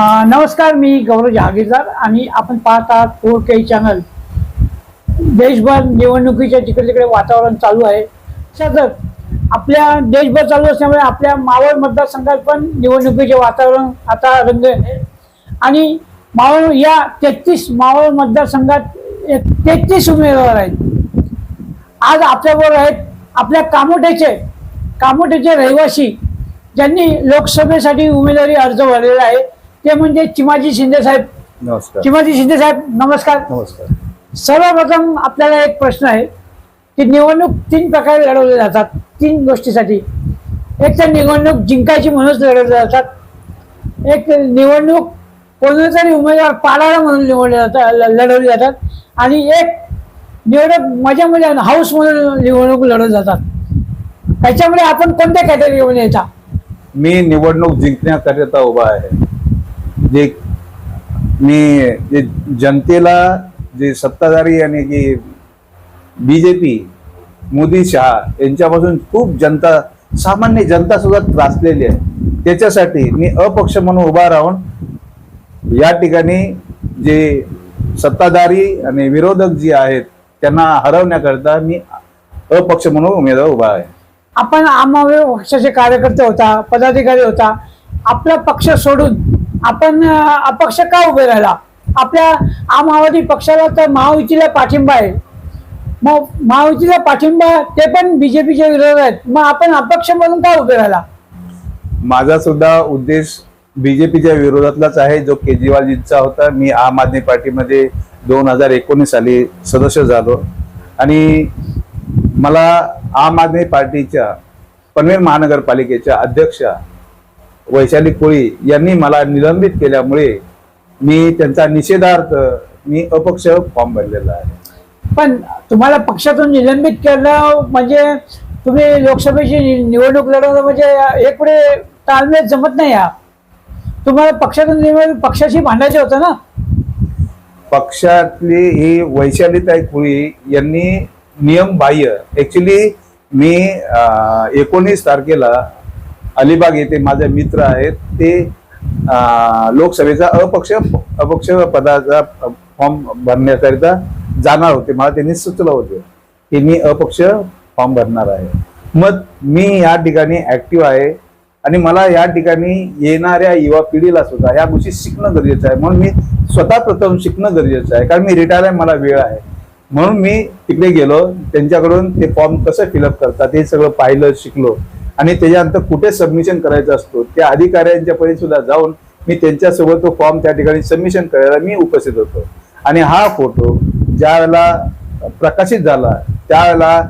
नमस्कार मी गौरव जहागीरदार. आणि आपण पाहत आहात फोर के चॅनल. देशभर निवडणुकीच्या तिकडे तिकडे वातावरण चालू आहे. सतत आपल्या देशभर चालू असल्यामुळे आपल्या मावळ मतदारसंघात पण निवडणुकीचे वातावरण आता रंग आहे. आणि मावळ या तेहतीस मावळ मतदारसंघात तेहतीस उमेदवार आहेत. आज आपल्याबरोबर आहेत आपल्या कामोठ्याचे कामोटेचे रहिवासी ज्यांनी लोकसभेसाठी उमेदवारी अर्ज भरलेला आहे. ते म्हणजे चिमाजी शिंदे साहेब. नमस्कार. चिमाजी शिंदे साहेब नमस्कार. नमस्कार. सर्वप्रथम आपल्याला एक प्रश्न आहे की निवडणूक तीन प्रकारे लढवले जातात तीन गोष्टीसाठी. एक तर निवडणूक जिंकायची म्हणूनच लढवले जातात. एक निवडणूक कोणता तरी उमेदवार पाडायला म्हणून निवडले जातात ल- लढवली जातात. आणि एक निवडणूक मजा मजा हाऊस म्हणून निवडणूक लढवली जातात. त्याच्यामुळे आपण कोणत्या कॅटेगरीमध्ये येता? मी निवडणूक जिंकण्याकरिता उभा आहे. जे मी जे जनतेला जे सत्ताधारी आणि जे बीजेपी मोदी शहा यांच्यापासून खूप जनता सामान्य जनता सुद्धा त्रासलेली आहे. त्याच्यासाठी मी अपक्ष म्हणून उभा राहून या ठिकाणी जे सत्ताधारी आणि विरोधक जे आहेत त्यांना हरवण्याकरता मी अपक्ष म्हणून उमेदवार उभा आहे. आपण आमावे पक्षाचे कार्यकर्ते होता पदाधिकारी होता आपला पक्ष सोडून आपण अपक्ष का उभे राहिला? आपल्या आम आदमी पक्षाला तर महायुतीला पाठिंबा आहे. मग महायुतीला पाठिंबा ते पण बीजेपीच्या विरोधात आहेत. मग आपण अपक्ष म्हणून का उभे राहिला? माझा सुद्धा उद्देश बीजेपीच्या विरोधातलाच आहे. जो केजरीवालजींचा होता मी आम आदमी पार्टीमध्ये दोन हजार एकोणीस साली सदस्य झालो. आणि मला आम आदमी पार्टीच्या पनवेल महानगरपालिकेच्या अध्यक्षा वैशाली कोळी यांनी मला निलंबित केल्यामुळे मी त्यांचा निषेधार्थ मी अपक्ष फॉर्म भरलेला आहे. पण तुम्हाला पक्षातून निलंबित केलं म्हणजे तुम्ही लोकसभेची निवडणूक लढवणं म्हणजे हे पुढे ताळमेळ जमत नाही हा. तुम्हाला पक्षातून पक्षाशी भांडायचं होतं ना? पक्षातली ही वैशालीताई कुळी यांनी नियम बाह्य. ऍक्च्युली मी एकोणीस तारखेला अलिबाग येथे माझे मित्र आहेत. ते लोकसभेचा अपक्ष अपक्ष पदाचा फॉर्म भरण्याकरिता जाणार होते. मला त्यांनी सुचलं होते की मी अपक्ष फॉर्म भरणार आहे. मग मी या ठिकाणी ऍक्टिव्ह आहे आणि मला या ठिकाणी येणाऱ्या युवा पिढीला सुद्धा या गोष्टी शिकणं गरजेचं आहे. म्हणून मी स्वतः प्रथम शिकणं गरजेचं आहे. कारण मी रिटायर आहे मला वेळ आहे. म्हणून मी तिकडे गेलो. त्यांच्याकडून ते फॉर्म कसं फिलअप करतात हे सगळं पाहिलं शिकलो. आणि त्याच्यानंतर कुठे सबमिशन करायचं असतो त्या अधिकाऱ्यांच्या पर्यंत सुद्धा जाऊन मी त्यांच्यासोबत तो फॉर्म त्या ठिकाणी सबमिशन करायला मी उपस्थित होतो. आणि हा फोटो ज्यावेळेला प्रकाशित झाला त्यावेळेला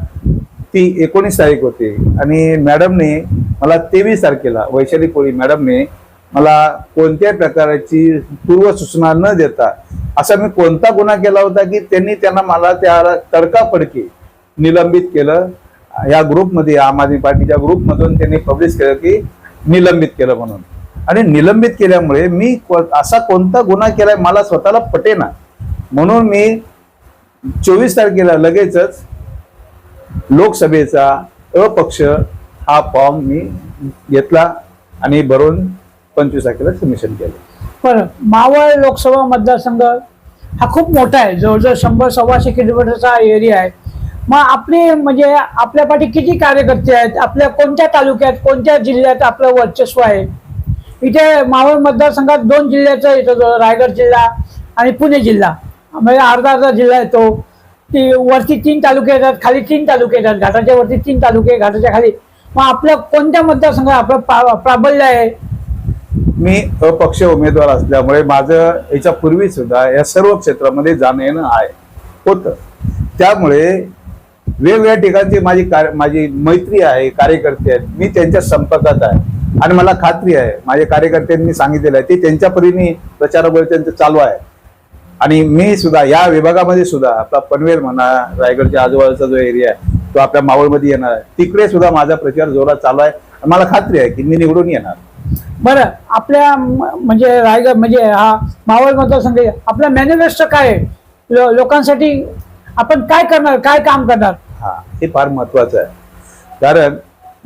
ती एकोणीस तारीख होती. आणि मॅडमने मला तेवीस तारखेला वैशाली कोळी मॅडमने मला कोणत्याही प्रकारची पूर्वसूचना न देता असा मी कोणता गुन्हा केला होता की त्यांनी त्यांना मला त्या तडकाफडकी निलंबित केलं या ग्रुपमध्ये आम आदमी पार्टीच्या ग्रुपमधून त्यांनी पब्लिश केलं की निलंबित केलं म्हणून. आणि निलंबित केल्यामुळे मी असा कोणता गुन्हा केलाय मला स्वतःला पटेना. म्हणून मी चोवीस तारखेला लगेचच लोकसभेचा अपक्ष हा फॉर्म मी घेतला आणि भरून पंचवीस तारखेला सबमिशन केलं. बरं मावळ लोकसभा मतदारसंघ हा खूप मोठा आहे. जवळजवळ शंभर सव्वाशे किलोमीटरचा एरिया आहे. मग आपली म्हणजे आपल्या पाठी किती कार्यकर्ते आहेत? आपल्या कोणत्या तालुक्यात कोणत्या जिल्ह्यात आपलं वर्चस्व आहे? इथे मावळ मतदारसंघात दोन जिल्ह्याचा येतो रायगड जिल्हा आणि पुणे जिल्हा. म्हणजे अर्धा अर्धा जिल्हा येतो ती. वरती तीन तालुके येतात खाली तीन तालुके येतात. घाटाच्या वरती तीन तालुके घाटाच्या खाली. मग आपल्या कोणत्या मतदारसंघात आपलं प्रा- प्राबल्य आहे? मी अपक्ष उमेदवार असल्यामुळे माझं याच्या पूर्वी सुद्धा या सर्व क्षेत्रामध्ये जाणं येणं आहे. होतं. त्यामुळे वेगवेगळ्या ठिकाणची माझी माझी मैत्री आहे कार्यकर्ते आहेत. मी त्यांच्या संपर्कात आहे. आणि मला खात्री आहे माझ्या कार्यकर्त्यांनी सांगितलेलं आहे. ते त्यांच्या परीने प्रचारावर त्यांचं चालू आहे. आणि मी सुद्धा या विभागामध्ये सुद्धा आपला पनवेल म्हणा रायगडच्या आजूबाजूचा जो एरिया आहे तो आपल्या मावळमध्ये येणार आहे. तिकडे सुद्धा माझा प्रचार जोरात चालू आहे. आणि मला खात्री आहे की मी निवडून येणार. बरं आपल्या म्हणजे रायगड म्हणजे हा मावळ मतदारसंघ आहे. आपला मॅनिफेस्टो काय आहे? लो- लोकांसाठी आपण काय करणार काय काम करणार? हा हे फार महत्वाचं आहे. कारण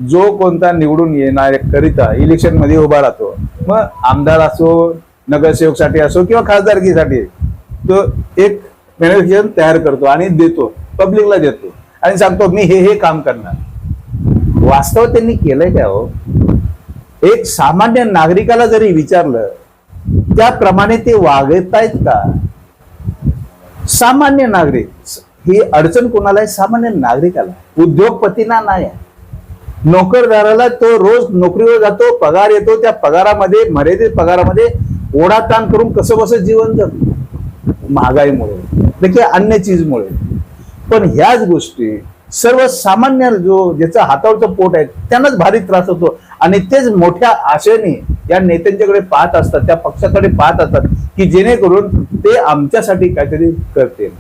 जो कोणता निवडून येणाऱ्याकरिता इलेक्शनमध्ये इलेक्शनमध्ये उभा राहतो मग आमदार असो नगरसेवकसाठी असो किंवा खासदारकीसाठी तो एक मॅनिफेस्टेशन तयार करतो आणि देतो पब्लिकला देतो आणि सांगतो मी हे हे काम करणार. वास्तव त्यांनी केलंय काय हो? एक सामान्य नागरिकाला जरी विचारलं त्याप्रमाणे ते वागत आहेत का? सामान्य नागरिक ही अडचण कोणाला आहे सामान्य नागरिकाला उद्योगपतींना नाही. आहे नोकरदाराला तो रोज नोकरीवर जातो पगार येतो त्या पगारामध्ये मर्यादित पगारामध्ये ओढाताण करून कसं कसं जीवन जगतो? महागाईमुळे देखील अन्य चीजमुळे. पण ह्याच गोष्टी सर्वसामान्य जो ज्याचा हातावरचं पोट आहे त्यांनाच भारी त्रास होतो. आणि तेच मोठ्या आशेने या नेत्यांच्याकडे पाहत असतात त्या पक्षाकडे पाहत असतात की जेणेकरून ते आमच्यासाठी काहीतरी करतील.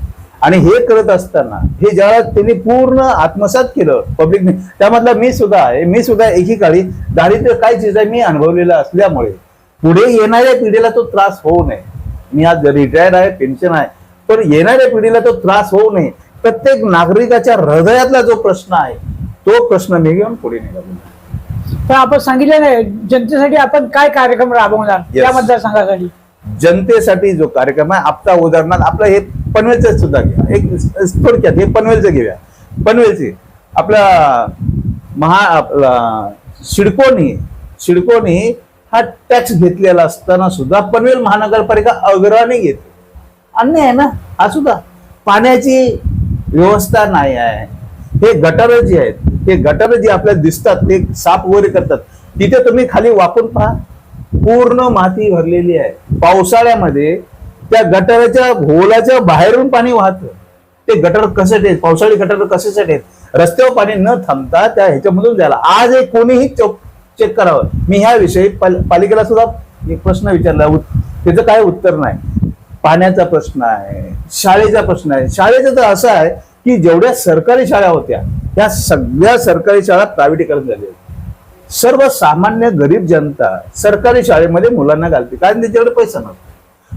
आणि हे करत असताना हे ज्यावेळेला त्यांनी पूर्ण आत्मसात केलं पब्लिकने त्यामधला मी सुद्धा आहे मी सुद्धा एकीकाळी दारिद्र्य काय चीज आहे मी अनुभवलेलं असल्यामुळे पुढे येणाऱ्या पिढीला तो त्रास होऊ नये. मी आज रिटायर्ड आहे पेन्शन आहे पण येणाऱ्या पिढीला तो त्रास होऊ नये. प्रत्येक नागरिकाच्या हृदयातला जो प्रश्न आहे तो प्रश्न मी घेऊन पुढे निघालो. तर आपण सांगितलं नाही जनतेसाठी आपण काय कार्यक्रम राबवणार Yes. त्या मतदारसंघासाठी? जनतेसाठी जो कार्यक्रम आहे आपला उदाहरणार्थ आपलं हे पनवेलचं सुद्धा घ्या. एक थोडक्यात हे पनवेलचं घेऊया. पनवेलचे आपला महा आपला सिडकोनी सिडकोनी हा टॅक्स घेतलेला असताना सुद्धा पनवेल महानगरपालिका अग्रवाने घेते. अन्याय आहे ना? हा सुद्धा. पाण्याची व्यवस्था नाही आहे. हे गटार जे आहेत. हे गटार जे आपल्याला दिसतात. ते साफ वगैरे करतात. तिथे तुम्ही खाली वापरून पहा. पूर्ण माती भरलेली आहे. पावसाळ्यामध्ये त्या गटाराच्या होलाच्या बाहेरून पाणी वाहतं. ते गटर कसे आहेत? पावसाळी गटर कशासाठी आहेत? रस्त्यावर पाणी न थांबता त्या ह्याच्यामधून जायला. आज एक कोणीही चौक चेक करावं. मी ह्या विषयी पाल- पालिकेला सुद्धा एक प्रश्न विचारला. त्याचं काय उत्तर नाही. पाण्याचा प्रश्न आहे. शाळेचा प्रश्न आहे. शाळेचं तर असं आहे की जेवढ्या सरकारी शाळा होत्या त्या सगळ्या सरकारी शाळा प्रायव्हेटीकरण झाल्या सर्वसामान्य गरीब जनता सरकारी शाळेमध्ये मुलांना घालते. कारण त्याच्याकडे पैसा नसतो.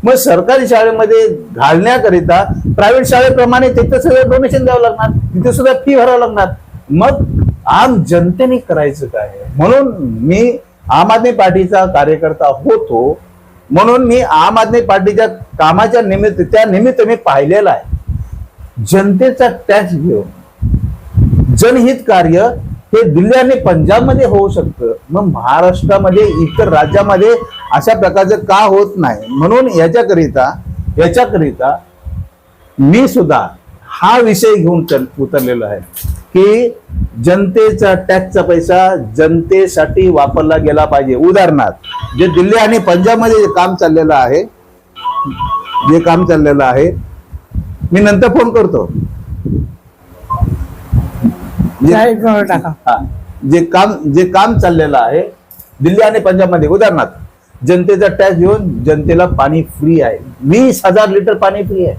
मग सरकारी शाळेमध्ये घालण्याकरिता प्रायव्हेट शाळेप्रमाणे तिथे सगळं डोनेशन द्यावं लागणार. तिथे सुद्धा फी भरावं लागणार. मग आम जनतेने करायचं काय? म्हणून मी आम आदमी पार्टीचा कार्यकर्ता होतो. म्हणून मी आम आदमी पार्टीच्या कामाच्या निमित्त त्या निमित्त मी पाहिलेला आहे. जनतेचा टॅक्स घेऊन जनहित कार्य हे दिल्ली आणि पंजाबमध्ये होऊ शकतं. मग महाराष्ट्रामध्ये इतर राज्यामध्ये अशा प्रकारचं का होत नाही? म्हणून याच्याकरिता याच्याकरिता मी सुद्धा हा विषय घेऊन चल- उतरलेलो आहे. की जनतेचा टॅक्सचा पैसा जनतेसाठी वापरला गेला पाहिजे. उदाहरणार्थ जे दिल्ली आणि पंजाबमध्ये जे काम चाललेलं आहे जे काम चाललेलं आहे मी नंतर फोन करतो. जाहीर करून टाका. हा. जे काम जे काम चाललेलं आहे दिल्ली आणि पंजाबमध्ये उदाहरणार्थ जनतेचा टॅक्स घेऊन जनतेला पाणी फ्री आहे. वीस हजार लिटर पाणी फ्री आहे.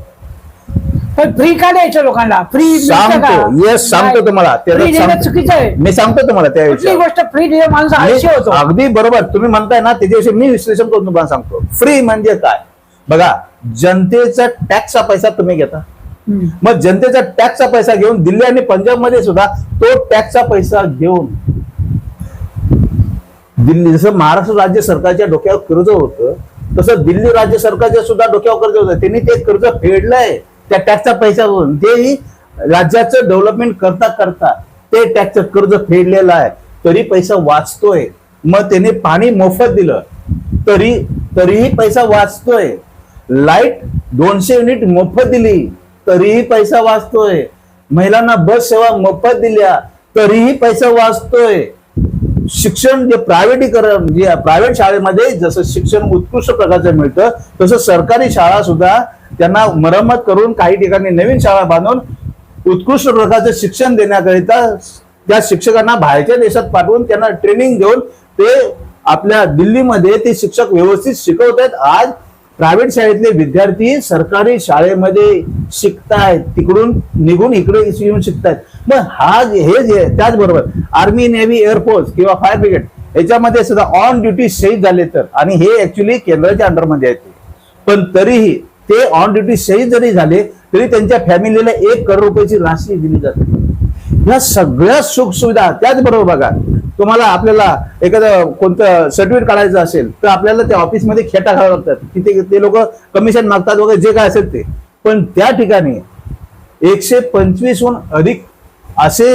पण फ्री का द्यायचं लोकांना? फ्री सांगतो. येस सांगतो तुम्हाला. त्याचं फ्री देणं सांगतो. चुकीचं आहे. मी सांगतो तुम्हाला त्या कुठली विषयावर. गोष्ट फ्री दिली माणूस आळशी मी- होतो. अगदी बरोबर. तुम्ही म्हणताय ना त्याच्याविषयी मी विश्लेषण करून तुम्हाला सांगतो. फ्री म्हणजे काय? बघा जनतेचा टॅक्सचा पैसा तुम्ही घेता. मग जनतेचा टॅक्सचा पैसा घेऊन दिल्ली आणि पंजाबमध्ये सुद्धा तो टॅक्सचा पैसा घेऊन दिल्ली जसं महाराष्ट्र राज्य सरकारच्या डोक्यावर कर्ज होतं तसं दिल्ली राज्य सरकारच्या सुद्धा डोक्यावर कर्ज होतं. त्यांनी ते कर्ज फेडलंय त्या टॅक्सचा पैशावरून तेही राज्याचं डेव्हलपमेंट करता करता ते टॅक्सचं कर्ज फेडलेलं आहे. तरी पैसा वाचतोय. मग त्याने पाणी मोफत दिलं. तरी तरीही पैसा वाचतोय. लाइट दोनशे युनिट मोफत दिली. तरीही पैसा वाचतोय. महिलांना बस सेवा मोफत दिल्या तरीही पैसा वाचतोय. शिक्षण जे प्रायव्हेटीकरण जे प्रायव्हेट शाळेमध्ये जसं शिक्षण उत्कृष्ट प्रकारचं मिळतं तसं सरकारी शाळा सुद्धा त्यांना मरम्मत करून काही ठिकाणी नवीन शाळा बांधून उत्कृष्ट प्रकारचं शिक्षण देण्याकरिता त्या शिक्षकांना बाहेरच्या देशात पाठवून त्यांना ट्रेनिंग देऊन ते आपल्या दिल्लीमध्ये ते शिक्षक व्यवस्थित शिकवत आहेत आज प्रायव्हेट शाळेतले विद्यार्थी सरकारी शाळेमध्ये शिकतायत तिकडून निघून इकडे येऊन शिकतायत. मग हा हे जे त्याचबरोबर आर्मी नेव्ही एअरफोर्स किंवा फायर ब्रिगेड याच्यामध्ये सुद्धा ऑन ड्युटी शहीद झाले तर. आणि हे ऍक्च्युली केंद्राच्या अंडरमध्ये येते पण तरीही ते ऑन ड्युटी शहीद जरी झाले तरी त्यांच्या फॅमिलीला एक करोड रुपयाची राशी दिली जाते. या सगळ्या सुख सुविधा त्याचबरोबर बघा तुम्हाला आपल्याला एखादं कोणतं सर्टिफिकेट काढायचं असेल तर आपल्याला त्या ऑफिसमध्ये खेटा घालावं लागतात. तिथे ते लोक कमिशन मागतात वगैरे जे काय असेल ते. पण त्या ठिकाणी एकशे पंचवीसहून अधिक असे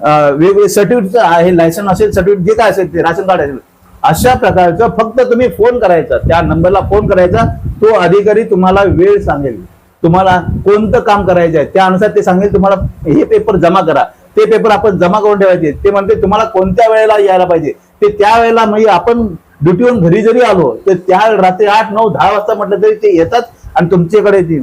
वेगवेगळे सर्टिफिकेट आहे लायसन असेल सर्टिफिकेट जे काय असेल ते राशन कार्ड असेल. अशा प्रकारचं फक्त तुम्ही फोन करायचा त्या नंबरला फोन करायचा तो अधिकारी तुम्हाला वेळ सांगेल. तुम्हाला कोणतं काम करायचं आहे त्यानुसार ते सांगेल तुम्हाला हे पेपर जमा करा. ते पेपर आपण जमा करून ठेवायचे. ते म्हणते तुम्हाला कोणत्या वेळेला यायला पाहिजे? ते त्या वेळेला म्हणजे आपण ड्युटीवरून घरी जरी आलो तर त्या रात्री आठ नऊ दहा वाजता म्हटलं तरी ते येतात आणि तुमच्याकडे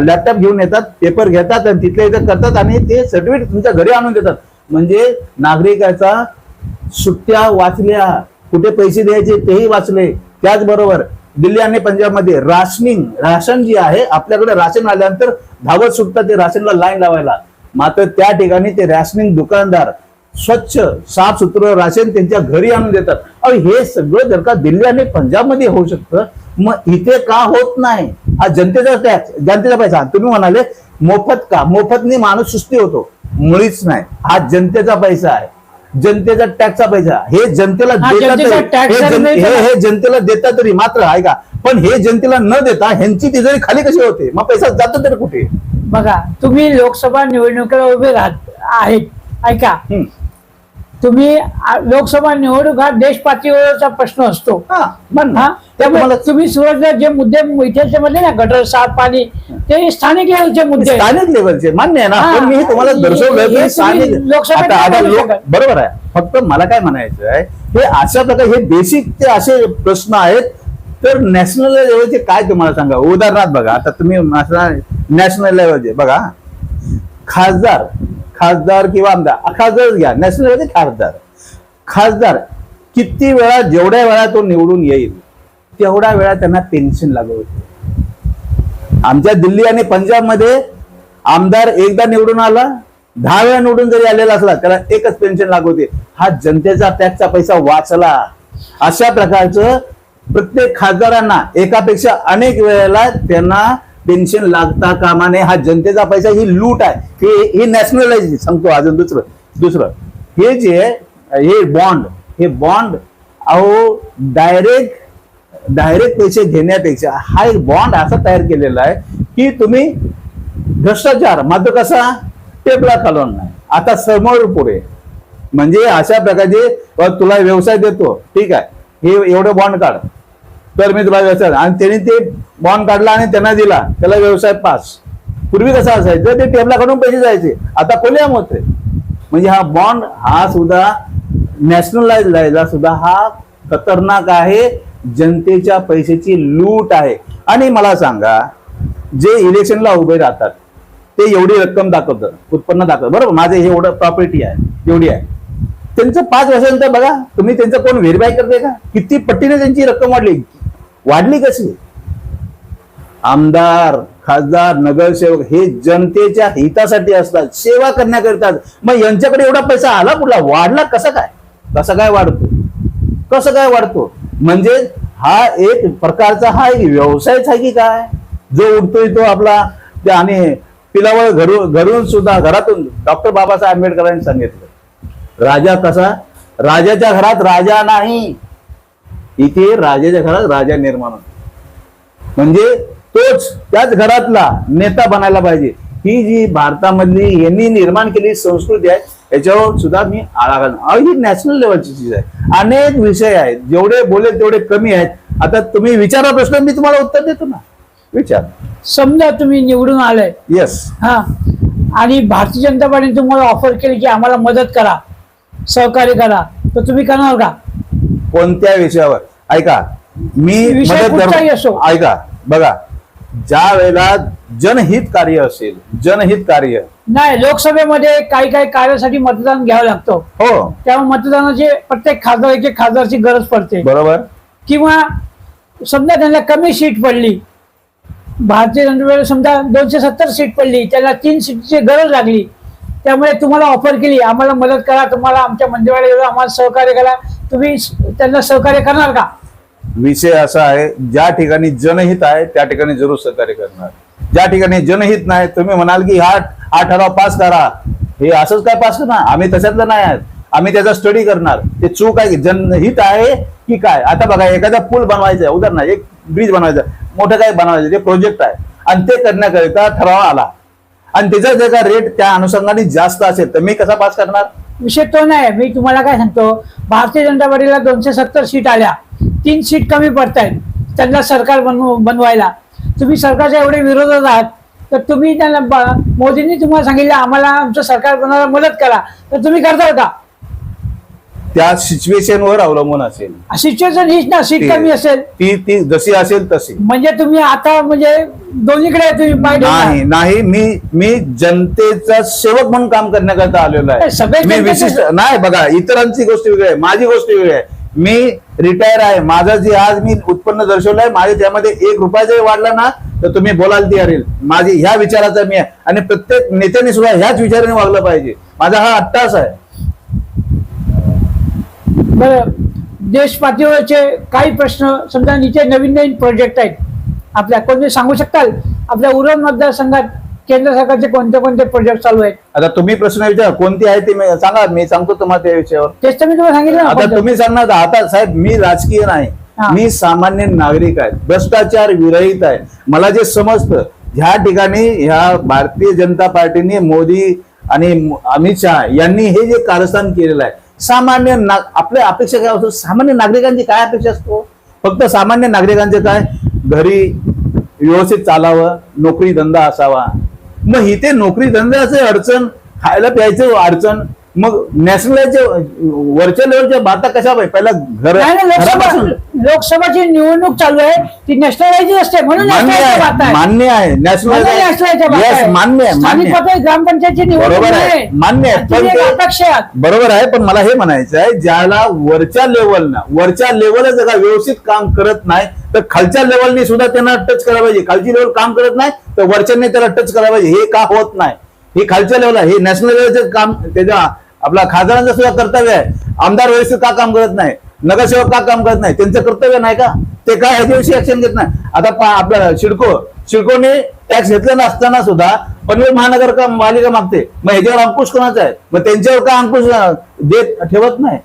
लॅपटॉप घेऊन येतात पेपर घेतात आणि तिथल्या इथं करतात आणि ते सर्टिफिकेट तुमच्या घरी आणून देतात. म्हणजे नागरिकाचा सुट्ट्या वाचल्या कुठे पैसे द्यायचे तेही वाचले. त्याचबरोबर दिल्ली आणि पंजाबमध्ये राशनिंग राशन जे आहे आपल्याकडे राशन आल्यानंतर धावत सुटतात ते राशनला लाईन लावायला. मात्र त्या ठिकाणी ते रॅशनिंग दुकानदार स्वच्छ साफ सुथरं राशन त्यांच्या घरी आणून देतात. अहो हे सगळं जर का दिल्ली आणि पंजाबमध्ये होऊ शकतं मग इथे का होत नाही? हा जनतेचा टॅक्स जनतेचा पैसा. तुम्ही म्हणाले मोफत का? मोफतनी माणूस सुस्ती होतो. मुळीच नाही. हा जनतेचा पैसा आहे. जनतेचा टॅक्सचा पैसा. हे जनतेला हा, देता जनतेला देता तरी मात्र ऐका. पण हे जनतेला न देता ह्यांची तिजोरी खाली कशी होते? मग पैसा जातो तरी कुठे? बघा तुम्ही लोकसभा निवडणुकीला उभे राहत आहेत. ऐका. तुम्ही लोकसभा निवडणूक हा देश पातळीवरचा प्रश्न असतो. त्यामुळे तुम्ही सुरुवातीला जे मुद्दे इथे मध्ये ना गटर साफ पाणी ते स्थानिक लेवलचे मुद्दे. स्थानिक लेवलचे मान्य आहे ना. पण मी तुम्हाला दर्शवलं की तुम्ही स्थानिक लोकसभेत आता आता नाही बोलू लोक शकत. बरोबर आहे. फक्त मला काय म्हणायचं आहे हे अशा प्रकारे हे बेसिक ते असे प्रश्न आहेत तर नॅशनल लेवलचे काय तुम्हाला सांगा? उदाहरणार्थ बघा आता तुम्ही नॅशनल लेवलचे बघा. खासदार खासदार किंवा आमदार खासदारच घ्या. नॅशनल लेवलचे खासदार. खासदार किती वेळा जेवढ्या वेळा तो निवडून येईल तेवढ्या वेळा त्यांना पेन्शन लागू होते. आमच्या दिल्ली आणि पंजाबमध्ये आमदार एकदा निवडून आला दहा वेळा निवडून जरी आलेला असला त्याला एकच पेन्शन लागू होते. हा जनतेचा टॅक्सचा पैसा वाचला. अशा प्रकारचं प्रत्येक खासदारांना एकापेक्षा अनेक वेळेला त्यांना पेन्शन लागता कामा नये. हा जनतेचा पैसा ही लूट आहे. हे हे नॅशनलाइज सांगतो अजून दुसरं दुसरं. हे जे हे बॉन्ड हे बॉन्ड अहो डायरेक्ट डायरेक्ट पैसे घेण्यापेक्षा हा एक बॉन्ड असा तयार केलेला आहे की तुम्ही भ्रष्टाचार मात्र कसा? टेबला खालून नाही. आता समोर पुढे. म्हणजे अशा प्रकारचे तुला व्यवसाय देतो. ठीक आहे. हे एवढं बॉन्ड काढ. तर मी तुला व्यवसाय आणि त्यांनी ते बॉन्ड काढला आणि त्यांना दिला. त्याला व्यवसाय पास पूर्वी कसं असायचं? ते टेबलाकडून पैसे जायचे. आता कोलियाम होते म्हणजे हा बॉन्ड हा सुद्धा नॅशनलाइजला सुद्धा हा खतरनाक आहे. जनतेच्या पैशाची लूट आहे. आणि मला सांगा जे इलेक्शनला उभे राहतात ते एवढी रक्कम दाखवतं उत्पन्न दाखवतं. बरोबर? माझे हे एवढं प्रॉपर्टी आहे. एवढी आहे. त्यांचं पाच वर्षानंतर बघा तुम्ही त्यांचं कोण व्हेरीफाय करते का? किती पट्टीने त्यांची रक्कम वाढली. वाढली कशी? आमदार खासदार नगरसेवक हे जनतेच्या हितासाठी असतात सेवा करण्याकरिता मग यांच्याकडे एवढा पैसा आला कुठला? वाढला कसा काय? कसा काय वाढतो? कसं काय वाढतो? म्हणजे हा एक प्रकारचा हा एक व्यवसायच आहे की काय? जो उठतोय तो आपला ते आणि पिलावळ घरून घरून सुद्धा घरातून डॉक्टर बाबासाहेब आंबेडकरांनी सांगितलं. राजा कसा? राजाच्या घरात राजा नाही. इथे राजाच्या घरात राजा निर्माण होतो. म्हणजे तोच त्याच घरातला नेता बनायला पाहिजे. ही जी भारतामधली यांनी निर्माण केलेली संस्कृती आहे याच्यावर सुद्धा मी आळा अहो, ही नॅशनल लेवलची चीज आहे. अनेक विषय आहेत. जेवढे बोले तेवढे कमी आहेत. आता तुम्ही विचारा प्रश्न मी तुम्हाला उत्तर देतो ना. विचार. समजा तुम्ही निवडून आलाय येस हा. आणि भारतीय जनता पार्टीने तुम्हाला ऑफर केली की आम्हाला मदत करा. सहकार्य करा. तर तुम्ही करणार का? कोणत्या विषयावर? ऐका मी विषय मदत कुठचाही कर असो. ऐका बघा ज्या वेळेला जनहित कार्य असेल जनहित कार्य. नाही लोकसभेमध्ये काही काही कार्यासाठी मतदान घ्यावं लागतं. हो. त्यामुळे मतदानाची प्रत्येक खासदाराची खासदारची गरज पडते. बरोबर. किंवा समजा त्यांना कमी सीट पडली भारतीय जनता समजा दोनशे सत्तर सीट पडली त्याला तीन सीटची गरज लागली त्यामुळे तुम्हाला ऑफर केली. आम्हाला मदत करा. तुम्हाला आमच्या मंदिराला आम्हाला सहकार्य करा. तुम्ही त्यांना सहकार्य करणार का? विषय असा आहे ज्या ठिकाणी जनहित आहे त्या ठिकाणी जरूर सहकार्य करणार. ज्या ठिकाणी जनहित नाही तुम्ही म्हणाल की हा हा ठराव पास करा. हे असंच काय पास करणार? आम्ही तशातलं नाही आहेत. आम्ही त्याचा स्टडी करणार. ते चूक आहे की जनहित आहे की काय? आता बघा एखादा पूल बनवायचा आहे. उदाहरण एक ब्रिज बनवायचा आहे, मोठं काय बनवायचं? ते प्रोजेक्ट आहे. आणि ते करण्याकरिता ठराव आला. आणि त्याचा जर का रेट त्या अनुषंगाने जास्त असेल तर मी कसा पास करणार? विषय तो नाही. मी तुम्हाला काय सांगतो? भारतीय जनता पार्टीला दोनशे सत्तर सीट आल्या. तीन सीट कमी पडत आहेत त्यांना सरकार बनव बनवायला. तुम्ही सरकारच्या एवढे विरोधात आहात तर तुम्ही त्यांना मोदींनी तुम्हाला सांगितलं आम्हाला आमचं सरकार बनवायला मदत करा. तर तुम्ही करता का? त्या सिच्युएशनवर अवलंबून असेल. सिच्युएशन हीच ना सीट कमी असेल. ती ती जशी असेल तशी. म्हणजे तुम्ही आता म्हणजे दोन्हीकडे तुम्ही. नाही नाही मी मी जनतेचा सेवक म्हणून काम करण्याकरता आलेलो नाही, सगळे आहे मी विशिष्ट नाही बघा इतरांची गोष्ट वेगळी आहे माझी गोष्ट वेगळी आहे. मी रिटायर आहे माझं जे आज मी उत्पन्न दर्शवलं आहे माझे त्यामध्ये एक रुपया जरी वाढला ना तर तुम्ही बोलाल ती हरेल माझी ह्या विचाराचा मी आहे. आणि प्रत्येक नेत्याने सुद्धा ह्याच विचाराने वागलं पाहिजे. माझा हा अट्टास आहे. देश पातळीवरचे काही प्रश्न समजा इथे नवीन नवीन प्रोजेक्ट आहेत. आपल्या कोणते सांगू शकाल? आपल्या उरण मतदारसंघात केंद्र सरकारचे कोणते कोणते प्रोजेक्ट चालू आहेत? आता तुम्ही प्रश्न विचार कोणती आहे ते मी- सांगा मी सांगतो तुम्हाला त्या विषयावर. तेच तर मी तुम्हाला सांगितलं ना आता कोणते. तुम्ही सांगणार आता साहेब मी राजकीय नाही. हा. मी सामान्य नागरिक आहे. भ्रष्टाचार विरहित आहे. मला जे समजतं ह्या ठिकाणी ह्या भारतीय जनता पार्टीने मोदी आणि म- अमित शहा यांनी हे जे कारस्थान केलेलं आहे सामान्य ना आपल्या अपेक्षा काय असतो? सामान्य नागरिकांची काय अपेक्षा असतो? फक्त सामान्य नागरिकांचे काय? घरी व्यवस्थित चालावं नोकरी धंदा असावा. मग इथे नोकरी धंद्याचे अडचण खायला प्यायचं अडचण मग नॅशनलच्या वरच्या लेवलच्या बाता कशा पाहिजे पहिला घर नाही नाही, लोकसभा घरापासून लोकसभाची निवडणूक चालू आहे ती नॅशनलाइज असते म्हणून मान्य nationalize बात आहे आहे. मान्य आहे म्हणून nationalize बात नॅशनल आहे. मान्य आहे मान्य आहे पातळी ग्रामपंचायतची निवडणूक बरोबर आहे, आहे. मान्य आहे. पण एक ते- अपेक्षा आहे. बरोबर आहे पण मला हे म्हणायचं आहे ज्याला वरच्या लेवलनं वरच्या लेवलला जर का व्यवस्थित काम करत नाही तर खालच्या लेवलनी सुद्धा त्यांना टच करायला पाहिजे खालची लेवल काम करत नाही तर वरच्यांनी त्याला टच करायला पाहिजे हे का होत नाही हे खालच्या लेवलला हे नॅशनल लेवलचं काम त्याच्या आपला खासदारांचं सुद्धा कर्तव्य आहे. आमदार व्यवस्थित का काम करत नाही? नगरसेवक का काम करत नाही? त्यांचं कर्तव्य नाही का? ते काय ह्याच्याविषयी ऍक्शन घेत नाही? आता पहा आपला शिडको शिडकोने टॅक्स घेतला नसताना सुद्धा पनवेल महानगर का पालिका मागते. मग ह्याच्यावर अंकुश कोणाचा आहे? मग त्यांच्यावर का अंकुश देत ठेवत नाही?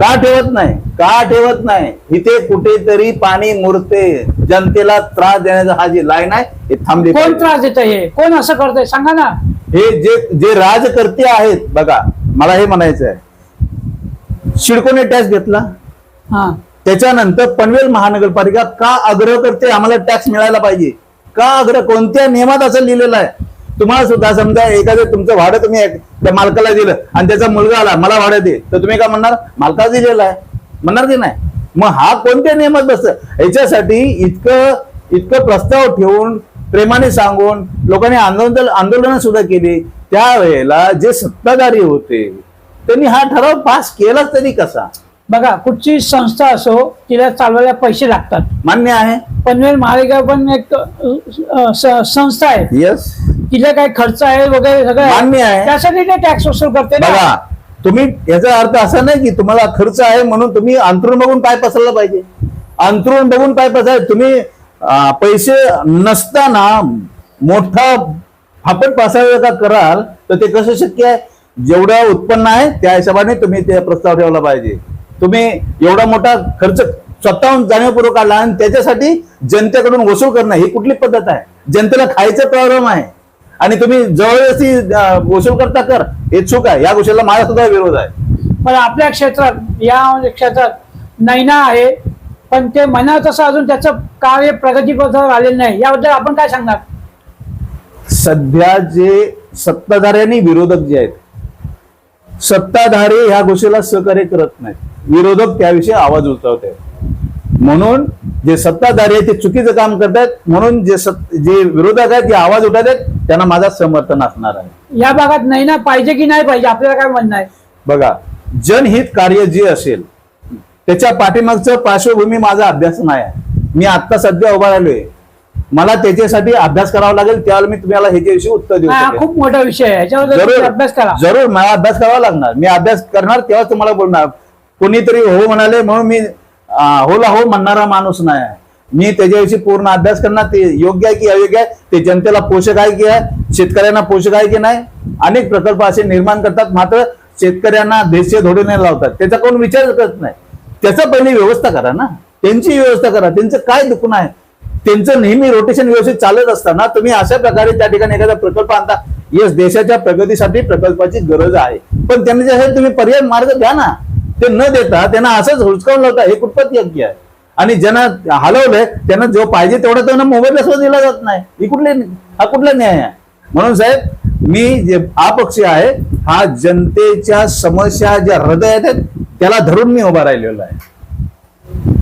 का ठेवत नाही? का ठेवत नाही? इथे कुठेतरी पाणी मुरते. जनतेला त्रास देण्याचा हा जी लाईन आहे हे थांबली कोण. त्रास देत आहे कोण असं करतंय? सांगा ना. हे जे जे राजकर्ते आहेत बघा मला हे म्हणायचं आहे शिडकोने टॅक्स घेतला. हा. त्याच्यानंतर पनवेल महानगरपालिका का आग्रह करते आम्हाला टॅक्स मिळायला पाहिजे? का आग्रह कोणत्या नियमात असं लिहिलेलं आहे? तुम्हाला सुद्धा समजा एखादं तुमचं भाडं तुम्ही एक- त्या मालकाला दिलं आणि त्याचा मुलगा आला मला भाडं दे. तर तुम्ही काय म्हणणार? मालकाला दिलेलं आहे. म्हणणार की नाही? मग हा कोणत्या नियमात बसत? याच्यासाठी इतकं इतकं प्रस्ताव ठेवून प्रेमाने सांगून लोकांनी आंदोलन आंदोलन सुद्धा केली. त्यावेळेला जे सत्ताधारी होते त्यांनी हा ठराव पास केलाच तरी कसा? बघा कुठची संस्था असो तिला चालवायला पैसे लागतात. मान्य आहे. पनवेल महालिका पण एक संस्था आहे. येस तिला काय खर्च आहे वगैरे सगळं मान्य आहे. त्यासाठी ते टॅक्स वसूल करते ना. बघा तुम्ही याचा अर्थ असा नाही की तुम्हाला खर्च आहे म्हणून तुम्ही अंतरून बघून पाय पसरला पाहिजे. अंतरून बघून पाय पसराय तुम्ही पैसे नसताना मोठा फापट पासावे का कराल तर ते कसं शक्य आहे? जेवढं उत्पन्न आहे त्या हिशोबाने तुम्ही ते प्रस्ताव ठेवला पाहिजे. तुम्ही एवढा मोठा खर्च स्वतःहून जाणीवपूर्वक काढला आणि त्याच्यासाठी जनतेकडून वसूल करणं ही कुठली पद्धत आहे? जनतेला खायचा प्रॉब्लेम आहे. आणि तुम्ही जवळजवळची वसूल करता कर. हे चूक आहे. या गोष्टीला माझा सुद्धा विरोध आहे. पण आपल्या क्षेत्रात या म्हणजे क्षेत्रात नैना आहे. पण ते म्हणा तसं अजून त्याचं कार्य प्रगतीपथावर आलेलं नाही. याबद्दल आपण काय सांगणार? सध्या जे सत्ताधारी आणि विरोधक जे आहेत सत्ताधारी ह्या गोष्टीला सहकार्य करत नाहीत. विरोधक त्याविषयी आवाज आहेत म्हणून जे सत्ताधारी आहेत ते चुकीचं काम करतायत. म्हणून जे सत जे विरोधक आहेत ते आवाज उठवत आहेत त्यांना माझा समर्थन असणार आहे. या भागात नैना पाहिजे की नाही पाहिजे? आपल्याला काय म्हणणं आहे? बघा जनहित कार्य जे असेल त्याच्या पाठीमागचं पार्श्वभूमी माझा अभ्यास नाही आहे. मी आता सध्या उभा राहिलोय. मला त्याच्यासाठी अभ्यास करावा लागेल त्यावेळेला मी तुम्हाला ह्याच्याविषयी उत्तर देऊ हा शकेन. खूप मोठा विषय आहे. तुम्ही जरूर अभ्यास करा. जरूर मला अभ्यास करावा लागणार. मी अभ्यास करणार तेव्हाच तुम्हाला बोलणार. कोणीतरी हो म्हणाले म्हणून मी अं, होला हो म्हणणारा माणूस नाही आहे. मी त्याच्याविषयी पूर्ण अभ्यास करणार ते योग्य आहे की अयोग्य आहे ते जनतेला पोषक आहे की आहे शेतकऱ्यांना पोषक आहे की नाही अनेक प्रकल्प असे निर्माण करतात मात्र शेतकऱ्यांना देशे धोडे लावतात. त्याचा कोण विचार करत नाही. त्याचा पहिले व्यवस्था करा ना. त्यांची व्यवस्था करा. त्यांचं काय दुखणं आहे? त्यांचं नेहमी रोटेशन व्यवस्थित चालत असताना तुम्ही अशा प्रकारे त्या ठिकाणी एखादा प्रकल्प आणता. येस देशाच्या प्रगतीसाठी प्रकल्पाची गरज आहे. पण त्यांनी जे तुम्ही पर्याय मार्ग द्या ना ते न देता त्यांना असंच हुसकावून लावता हे कुठपत योग्य आहे? आणि ज्यांना हलवलंय त्यांना जो पाहिजे तेवढा त्यांना मोबाईल सुद्धा दिला जात नाही. ही कुठले हा कुठला न्याय आहे? म्हणून साहेब मी जे अपक्ष आहे हा जनतेच्या समस्या ज्या हृदयात आहेत त्याला धरून मी उभा राहिलेलो आहे.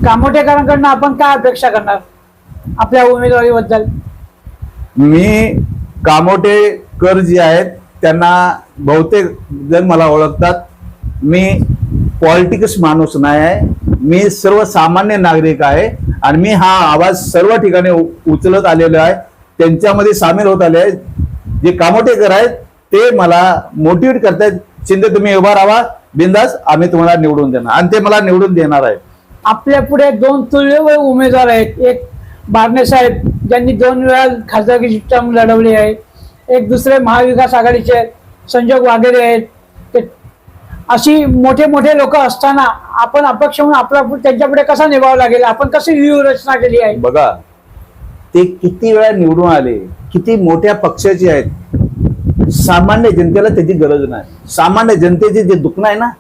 कामोठेकरांकडनं आपण काय अपेक्षा करणार? आपल्या उमेदवारीबद्दल मी कामोटे कर जे आहेत त्यांना बहुतेक जण मला ओळखतात. मी पॉलिटिक्स माणूस नाही आहे. मी सर्वसामान्य नागरिक आहे आणि मी हा आवाज सर्व ठिकाणी उचलत आलेलो आहे. त्यांच्यामध्ये सामील होत आले आहेत जे कामोटेकर आहेत ते मला मोटिवेट करतायत. शिंदे तुम्ही उभा राहा. बिंदास आम्ही तुम्हाला निवडून देणार. आणि ते मला निवडून देणार आहेत. आपल्या पुढे दोन तुल्यबळ उमेदवार आहेत. एक बारणे साहेब ज्यांनी दोन वेळा खासदारकीची टर्म लढवली आहे. एक दुसरे महाविकास आघाडीचे संजोग वागेरे आहेत. ते अशी मोठे मोठे लोक असताना आपण अपक्ष म्हणून आपला त्यांच्यापुढे कसा निभावं लागेल? आपण कशी व्यूहरचना केली आहे? बघा ते किती वेळा निवडून आले. किती मोठ्या पक्षाचे आहेत? सामान्य जनतेला त्याची गरज नाही. सामान्य जनतेचे जे दुखणं आहे ना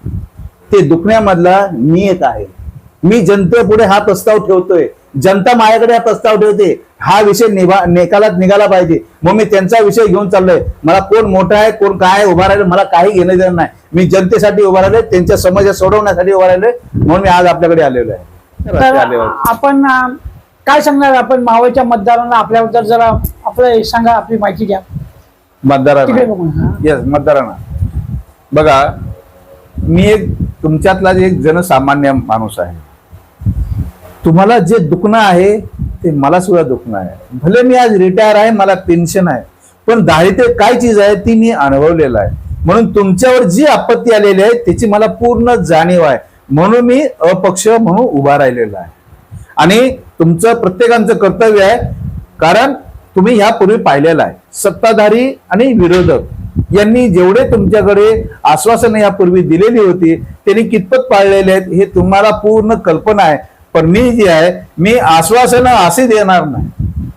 ते दुखण्यामधला मी एक आहे. मी जनतेपुढे हा प्रस्ताव ठेवतोय. जनता माझ्याकडे हा प्रस्ताव ठेवते. हा विषय निभा निकालात निघाला पाहिजे. मग मी त्यांचा विषय घेऊन चाललोय. मला कोण मोठा आहे कोण काय उभा राहिलं मला काही घेणं देणं नाही. मी जनतेसाठी उभा राहिले त्यांच्या समस्या सोडवण्यासाठी उभा राहिले म्हणून मी आज आपल्याकडे आलेलो आहे. आपण काय सांगणार आपण? मावळच्या मतदारांना आपल्याबद्दल जरा आपलं सांगा आपली माहिती द्या. तिकडे मतदारांना. येस मतदारांना. बघा मी एक तुमच्यातला एक जनसामान्य माणूस आहे. तुम्हाला जे दुखणं आहे ते मला सुद्धा दुखणं आहे. भले मी आज रिटायर आहे मला पेन्शन आहे पण दारिद्र्य काय चीज आहे ती मी अनुभवलेलं आहे. म्हणून तुमच्यावर जी आपत्ती आलेली आहे त्याची मला पूर्ण जाणीव आहे. म्हणून मी अपक्ष म्हणून उभा राहिलेला आहे. आणि तुमचं प्रत्येकाचं कर्तव्य आहे कारण तुम्ही ह्यापूर्वी पाहिलेलं आहे. सत्ताधारी आणि विरोधक यांनी जेवढे तुमच्याकडे आश्वासनं यापूर्वी दिलेली होती त्यांनी कितपत पाळलेले आहेत हे तुम्हाला पूर्ण कल्पना आहे. पण मी जी आहे मी आश्वासनं असे देणार नाही.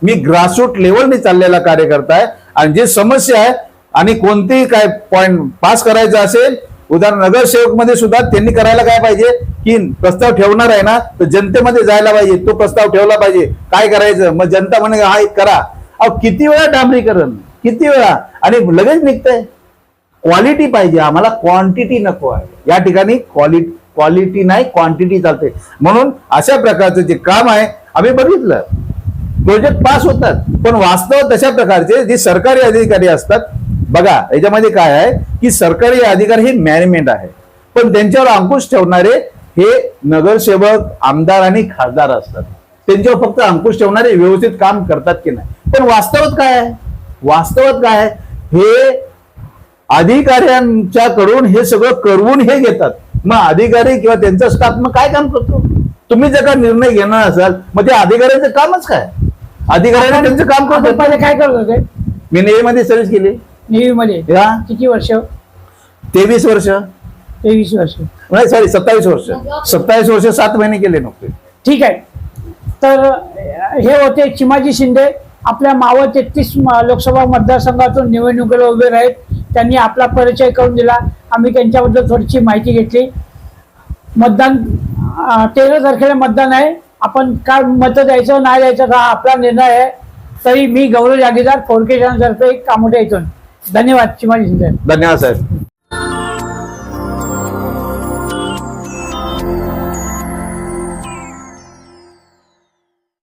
मी ग्रासरूट लेवलने चाललेला कार्यकर्ता आहे आणि जे समस्या आहे आणि कोणतेही काय पॉईंट पास करायचं असेल उदाहरण नगरसेवकमध्ये सुद्धा त्यांनी करायला काय पाहिजे? की प्रस्ताव ठेवणार आहे ना तर जनतेमध्ये जायला पाहिजे तो प्रस्ताव ठेवला पाहिजे. काय करायचं? मग जनता म्हणे हा एक करा. अहो किती वेळा डांबरीकरण? किती वेळा? आणि लगेच निघतंय. क्वालिटी पाहिजे. आम्हाला क्वांटिटी नको आहे. या ठिकाणी क्वालिटी क्वालिटी नाही क्वांटिटी चालते म्हणून अशा प्रकारचं जे काम आहे आम्ही बघितलं. प्रोजेक्ट पास होतात. पण वास्तव तशा प्रकारचे जे सरकारी अधिकारी असतात बघा याच्यामध्ये काय आहे की सरकारी अधिकारी हे मॅनेजमेंट आहे. पण त्यांच्यावर अंकुश ठेवणारे हे नगरसेवक आमदार आणि खासदार असतात. त्यांच्यावर फक्त अंकुश ठेवणारे व्यवस्थित काम करतात की नाही? पण वास्तवात काय आहे? वास्तवात काय आहे? हे अधिकाऱ्यांच्याकडून हे सगळं करवून हे घेतात. मग अधिकारी किंवा त्यांचा स्टाफ मग काय काम करतो? तुम्ही जर का निर्णय घेणार असाल मग ते अधिकाऱ्यांचं कामच काय? अधिकाऱ्यांना त्यांचं काम पहिले काय करत होते? मी नेव्हीमध्ये सर्व्हिस केली. नेव्ही मध्ये या किती वर्ष? तेवीस वर्ष. तेवीस वर्ष. नाही सॉरी सत्तावीस वर्ष. सत्तावीस वर्ष सात महिने केले नुकते. ठीक आहे. तर हे होते चिमाजी शिंदे. आपल्या मावळ तेहतीस लोकसभा मतदारसंघातून निवडणुकीला उभे राहीत. त्यांनी आपला परिचय करून दिला. आम्ही त्यांच्याबद्दल थोडीशी माहिती घेतली. मतदान तेरा तारखेला मतदान आहे. आपण काय मतं द्यायचं नाही द्यायचं हा आपला निर्णय आहे. तरी मी गौरव जागीदार फोरके तर्फे कामोठे इथून. धन्यवाद चिमाजी शिंदे. धन्यवाद साहेब.